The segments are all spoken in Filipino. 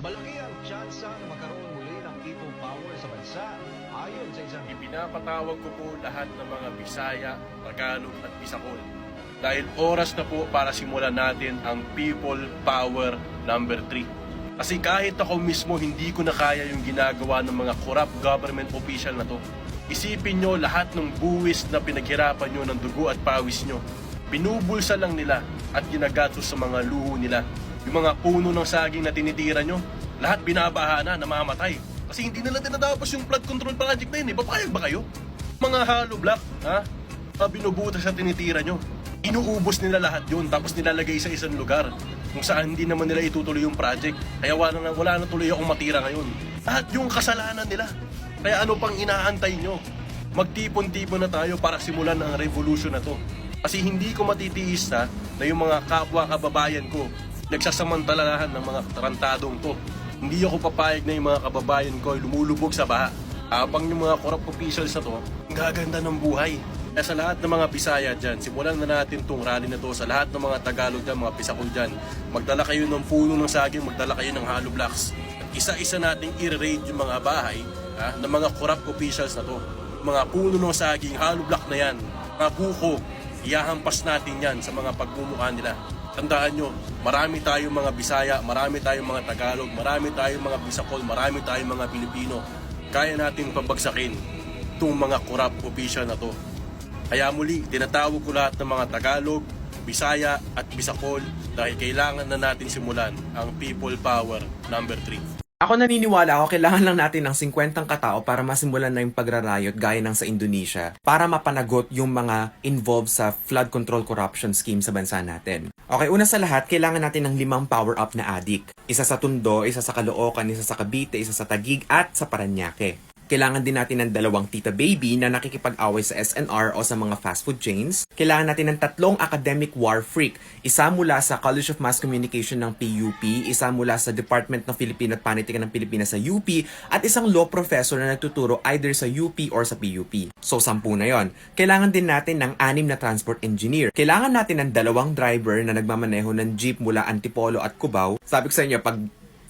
Malaki ang tsansa na magkaroon muli ng people power sa bansa ayon sa isang Ipinapatawag ko po lahat ng mga Bisaya, Tagalog at Bisakol. Dahil oras na po para simulan natin ang People Power number 3. Kasi kahit ako mismo hindi ko na kaya yung ginagawa ng mga corrupt government official na to. Isipin nyo lahat ng buwis na pinaghirapan nyo ng dugo at pawis nyo. Binubulsa lang nila at ginagatos sa mga luho nila. Yung mga puno ng saging na tinitira nyo, lahat binabaha na, namamatay. Kasi hindi nila tinatapos yung flood control project na yun eh. Papayag ba kayo? Mga hollow block, ha? Uh, binubutas at tinitira nyo. Inuubos nila lahat yun, tapos nilalagay sa isang lugar kung saan hindi naman nila itutuloy yung project. Kaya wala na, wala na tuloy akong matira ngayon. Lahat yung kasalanan nila. Kaya ano pang inaantay nyo? Magtipon-tipon na tayo para simulan ang revolution na to. Kasi hindi ko matitiis na na yung mga kapwa kababayan ko nagsasamantalahan ng mga tarantadong to. Hindi ako papayag na yung mga kababayan ko ay lumulubog sa baha. Habang yung mga corrupt officials na to, ang gaganda ng buhay. Kaya sa lahat ng mga Bisaya dyan, simulan na natin tong rally na to sa lahat ng mga Tagalog dyan, mga Pisakol dyan. Magdala kayo ng puno ng saging, magdala kayo ng hollow blocks. At isa-isa nating i-raid yung mga bahay ha, ng mga corrupt officials na to. Mga puno ng saging, hollow block na yan, mga buko, iyahampas natin yan sa mga pagmumukha nila. Tandaan nyo, marami tayong mga Bisaya, marami tayong mga Tagalog, marami tayong mga Bisakol, marami tayong mga Pilipino. Kaya natin pabagsakin itong mga corrupt official na to. Kaya muli, tinatawag ko lahat ng mga Tagalog, Bisaya at Bisakol dahil kailangan na natin simulan ang People Power number 3. Ako naniniwala ako kailangan lang natin ng 50 katao para masimulan na yung pagrarayot gaya ng sa Indonesia para mapanagot yung mga involved sa flood control corruption scheme sa bansa natin. Okay, una sa lahat, kailangan natin ng limang power-up na adik. Isa sa Tondo, isa sa Caloocan, isa sa Cavite, isa sa Taguig, at sa Paranaque. Kailangan din natin ng dalawang tita baby na nakikipag-away sa SNR o sa mga fast food chains. Kailangan natin ng tatlong academic war freak. Isa mula sa College of Mass Communication ng PUP, isa mula sa Department ng Filipino at Panitikan ng Pilipinas sa UP, at isang law professor na nagtuturo either sa UP or sa PUP. So, sampu na yon. Kailangan din natin ng anim na transport engineer. Kailangan natin ng dalawang driver na nagmamaneho ng jeep mula Antipolo at Cubao. Sabi ko sa inyo, pag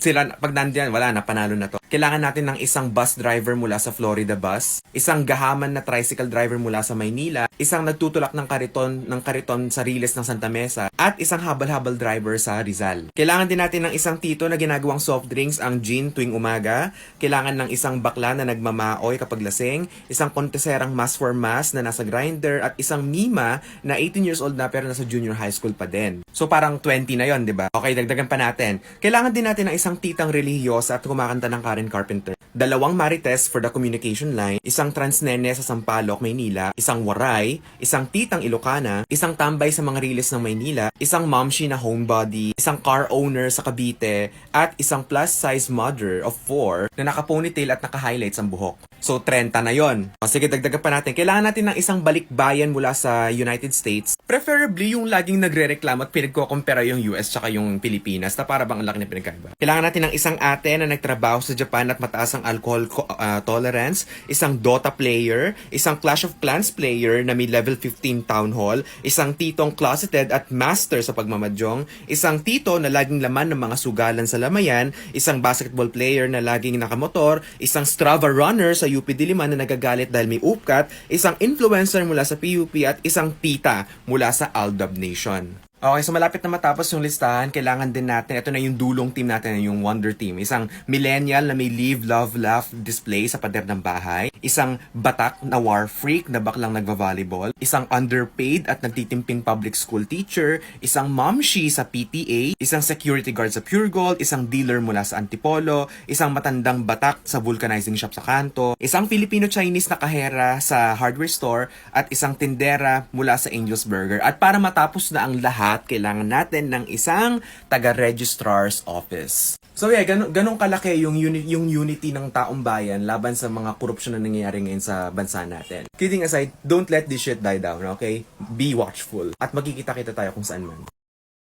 sila, pag nandiyan, wala na, panalo na to. Kailangan natin ng isang bus driver mula sa Florida Bus, isang gahaman na tricycle driver mula sa Maynila, isang nagtutulak ng kariton ng kariton sa Riles ng Santa Mesa, at isang habal-habal driver sa Rizal. Kailangan din natin ng isang tito na ginagawang soft drinks ang gin tuwing umaga, kailangan ng isang bakla na nagmamaoy kapag lasing, isang konteserang mass for mass na nasa grinder, at isang mima na 18 years old na pero nasa junior high school pa din. So parang 20 na yon, di ba? Okay, dagdagan pa natin. Kailangan din natin ng isang titang relihiyosa at kumakanta ng Karen Carpenter. Dalawang marites for the communication line, isang transnene sa Sampaloc, Maynila, isang waray, isang titang Ilocana, isang tambay sa mga riles ng Maynila, isang momshi na homebody, isang car owner sa Cavite, at isang plus-size mother of four na naka-ponytail at naka-highlights ang buhok. So, 30 na yon. O sige, dagdagan pa natin. Kailangan natin ng isang balikbayan mula sa United States. Preferably yung laging nagre-reklamo at pinagkukumpara yung US tsaka yung Pilipinas na para bang ang laki na pinagkaiba. Kailangan natin ng isang ate na nagtrabaho sa Japan at mataas ang alcohol co- ah, tolerance, isang Dota player, isang Clash of Clans player na may level 15 town hall, isang titong closeted at master sa pagmamadyong, isang tito na laging laman ng mga sugalan sa lamayan, isang basketball player na laging nakamotor, isang Strava runner sa UP Diliman na nagagalit dahil may upkat, isang influencer mula sa PUP at isang tita mula sa Aldab Nation. Okay, so malapit na matapos yung listahan, kailangan din natin, ito na yung dulong team natin, yung Wonder Team. Isang millennial na may live, love, laugh display sa pader ng bahay. Isang batak na war freak na baklang nagva-volleyball. Isang underpaid at nagtitimping public school teacher. Isang momshi sa PTA. Isang security guard sa Pure Gold. Isang dealer mula sa Antipolo. Isang matandang batak sa vulcanizing shop sa Kanto. Isang Filipino-Chinese na kahera sa hardware store. At isang tindera mula sa Angel's Burger. At para matapos na ang lahat, kailangan natin ng isang taga-registrar's office. So yeah, ganun, ganun kalaki yung, uni- yung unity ng taong bayan laban sa mga korupsyon na nangyayari ngayon sa bansa natin. Kidding aside, don't let this shit die down, okay? Be watchful. At magkikita-kita tayo kung saan man.